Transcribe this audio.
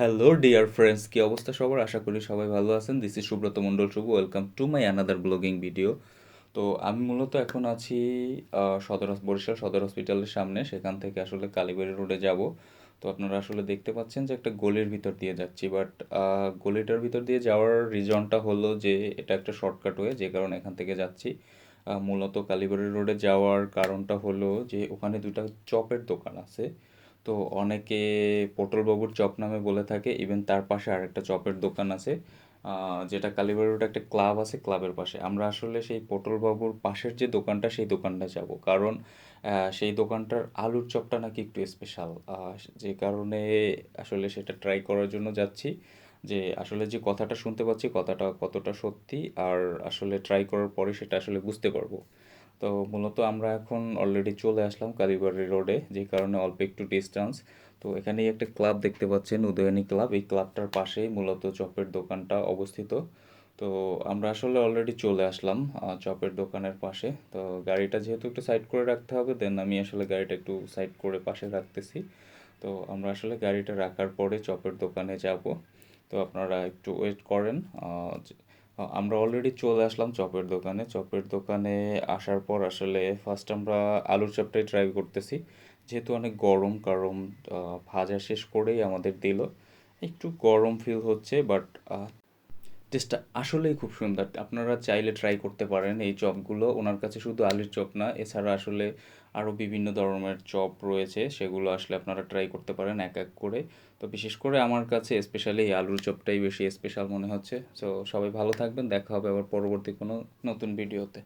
Hello dear friends কি অবস্থা সবার? আশা করি সবাই ভালো আছেন। This is Subrata Mondal Shubho. Welcome to my another blogging video তো আমি মূলত এখন আছি সদর বরিশাল সদর হসপিটালের সামনে। সেখান থেকে আসলে কালীবাড়ি রোডে যাব। তো আপনারা আসলে দেখতে পাচ্ছেন যে একটা গলির ভিতর দিয়ে যাচ্ছি। বাট গলিটার ভিতর দিয়ে যাওয়ার রিজনটা হলো যে, এটা একটা শর্টকাট ওয়ে, যে কারণে এখান থেকে যাচ্ছি। মূলত কালীবাড়ি রোডে যাওয়ার কারণটা হলো যে, ওখানে দুটা চপের দোকান আছে। তো অনেকে পটলবাবুর চপ নামে বলে থাকে ইভেন তার পাশে আরেকটা চপের দোকান আছে যেটা কালীবাড়ি রোডে একটা ক্লাব আছে, ক্লাবের পাশে। আমরা আসলে সেই পটলবাবুর পাশের যে দোকানটা, সেই দোকানটা যাব। কারণ সেই দোকানটার আলুর চপটা নাকি একটু স্পেশাল যে কারণে আসলে সেটা ট্রাই করার জন্য যাচ্ছি। যে আসলে যে কথাটা শুনতে পাচ্ছি, কথাটা কতটা সত্যি, আর আসলে ট্রাই করার পরে সেটা আসলে বুঝতে পারব। তো মূলত আমরা এখন অলরেডি চলে আসলাম কালীবাড়ি রোডে যে কারণে অল্প একটু ডিস্টেন্স তো এখানেই একটা ক্লাব দেখতে পাচ্ছেন, উদয়নী ক্লাব এই ক্লাবটার পাশেই মূলত চপের দোকানটা অবস্থিত। তো আমরা আসলে অলরেডি চলে আসলাম চপের দোকানের পাশে। তো গাড়িটা যেহেতু একটু সাইড করে রাখতে হবে দেন আমি আসলে গাড়িটা একটু সাইড করে পাশে রাখতেছি। তো আমরা আসলে গাড়িটা রাখার পরে চপের দোকানে যাব। তো আপনারা একটু ওয়েট করেন আমরা অলরেডি চলে আসলাম চপের দোকানে। চপের দোকানে আসার পর আসলে ফার্স্ট আমরা আলুর চপটাই ট্রাই করতেছি। যেহেতু অনেক গরম, কারণ ভাজা শেষ করেই আমাদের দিল। একটু গরম ফিল হচ্ছে বাট টেস্টটা আসলেই খুব সুন্দর। আপনারা চাইলে ট্রাই করতে পারেন এই চপগুলো ওনার কাছে শুধু আলুর চপ না, এছাড়া আসলে আরও বিভিন্ন ধরনের চপ রয়েছে, সেগুলো আসলে আপনারা ট্রাই করতে পারেন এক এক করে। তো বিশেষ করে আমার কাছে স্পেশালি এই আলুর চপটাই বেশি স্পেশাল মনে হচ্ছে। তো সবাই ভালো থাকবেন, দেখা হবে আবার পরবর্তী কোনো নতুন ভিডিওতে